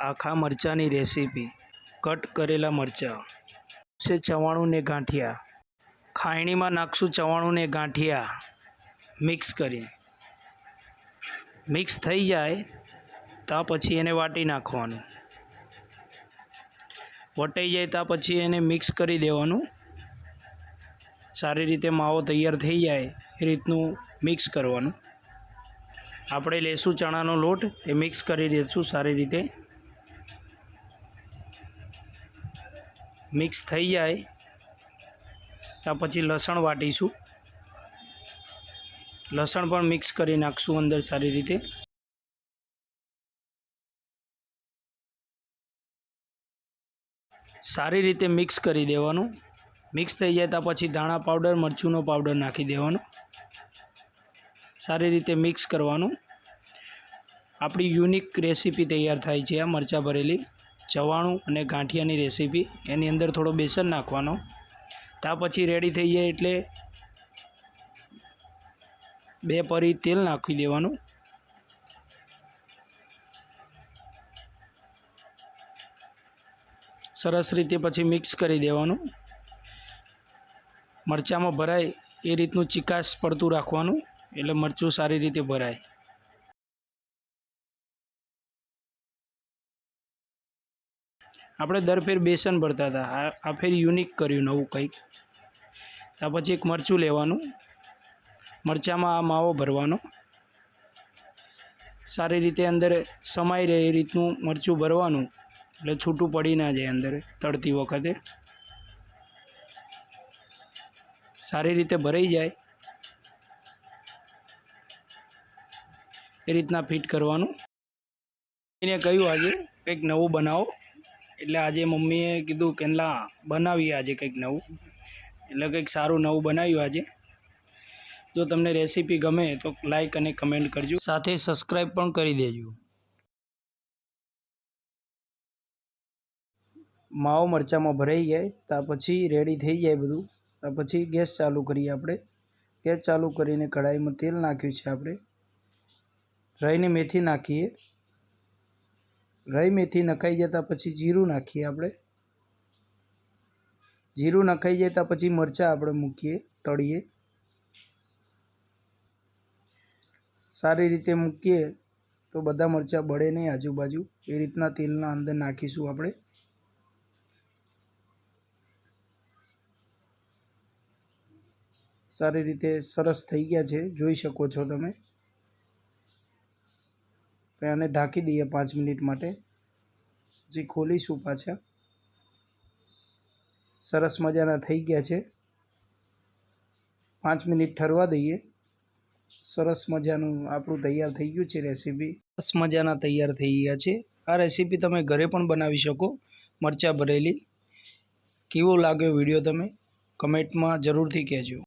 આખા મરચાંની recipe. Cut કરેલા મરચાં. છે ચવાણું ને ગાંઠિયા. ખાયણીમાં નાખશું ચવાણું ને ગાંઠિયા. મિક્સ કરી. મિક્સ થઈ જાય ત્યાં પછી એને વાટી નાખવાનું. વટાઈ જાય ત્યાં પછી એને મિક્સ કરી દેવાનું. સારી રીતે માવો તૈયાર થઈ જાય, એ રીતનું મિક્સ કરવાનું. આપણે લેશું ચણાનો લોટ, તે મિક્સ કરી દઈશું સારી રીતે. મિક્સ થઈ જાય. ત્યાં પછી લસણ વાટીશું. લસણ પણ મિક્સ કરી નાખશું અંદર સારી રીતે. સારી રીતે મિક્સ કરી દેવાનું. મિક્સ થઈ જાય ત્યાં પછી ધાણા પાવડર, મરચુંનો પાવડર નાખી દેવાનો. સારી રીતે મિક્સ કરવાનું. આપણી યુનિક રેસીપી તૈયાર થાય છે આ મરચાં ભરેલી. ચવાણું અને ગાંઠિયાની રેસીપી એની અંદર થોડો બેસન નાખવાનો. ત્યાં પછી રેડી થઈ જાય એટલે બે પરી તેલ નાખી દેવાનું. સરસ રીતે પછી મિક્સ કરી દેવાનું. મરચાંમાં ભરાય એ રીતનું ચિકાસ પડતું રાખવાનું, એટલે મરચું સારી રીતે ભરાય. આપણે દર ફેર બેસન ભરતા હતા. આ ફેર યુનિક કર્યું નવું કંઈક. ત્યાં પછી એક મરચું લેવાનું. મરચાંમાં આ માવો ભરવાનો. સારી રીતે અંદર સમાઈ રહે એ રીતનું મરચું ભરવાનું. એટલે છૂટું પડી ના જાય અંદર તળતી વખતે. સારી રીતે ભરાઈ જાય. એ રીતના ફિટ કરવાનું. એને કહ્યું આજે કંઈક નવું બનાવો. એટલે આજે મમ્મીએ કીધું કે લા બનાવીએ આજે કંઈક નવું. એટલે કંઈક સારું નવું બનાવ્યું આજે. જો તમને રેસીપી ગમે તો લાઈક અને કમેન્ટ કરજો. સાથે સબસ્ક્રાઈબ પણ કરી દેજો. માવો મરચાંમાં ભરાઈ જાય ત્યાર પછી રેડી થઈ જાય બધું. ત્યાર પછી ગેસ ચાલુ કરીએ આપણે. ગેસ ચાલુ કરીને કઢાઈમાં તેલ નાખ્યું છે આપણે. રહીને મેથી નાખીએ. રાઈ મેથી નખાઈ જતાં પછી જીરું નાખીએ આપણે. જીરું નખાઈ જાય ત્યાં પછી મરચાં આપણે મૂકીએ, તળીએ. સારી રીતે મૂકીએ તો બધા મરચાં બળે નહીં આજુબાજુ. એ રીતના તેલના અંદર નાખીશું આપણે. સારી રીતે સરસ થઈ ગયા છે. જોઈ શકો છો તમે. હવે આને ઢાંકી દઈએ પાંચ મિનિટ માટે. જે ખોલીશું પાછા. સરસ મજાના થઈ ગયા છે. પાંચ મિનિટ ઠરવા દઈએ. સરસ મજાનું આપણું તૈયાર થઈ ગયું છે રેસીપી સરસ મજાના તૈયાર થઈ ગયા છે. આ રેસીપી તમે ઘરે પણ બનાવી શકો. મરચાં ભરેલી. કેવો લાગ્યો વીડિયો તમે? કમેન્ટમાં જરૂરથી કહેજો.